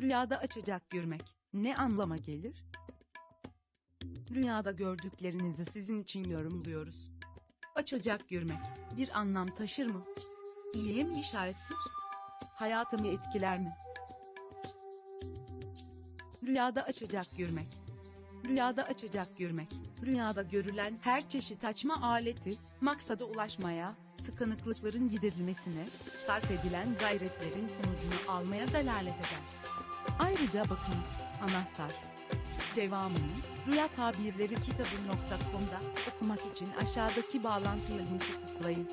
Rüyada açacak görmek ne anlama gelir? Rüyada gördüklerinizi sizin için yorumluyoruz. Açacak görmek bir anlam taşır mı? İyiye mi işarettir? Hayatımı etkiler mi? Rüyada açacak görmek. Rüyada açacak görmek. Rüyada görülen her çeşit açma aleti, maksada ulaşmaya, tıkanıklıkların giderilmesine, sarf edilen gayretlerin sonucunu almaya delalet eder. Ayrıca bakınız, anahtar. Devamını, Rüya Tabirleri kitabı.com'da okumak için aşağıdaki bağlantıya tıklayın.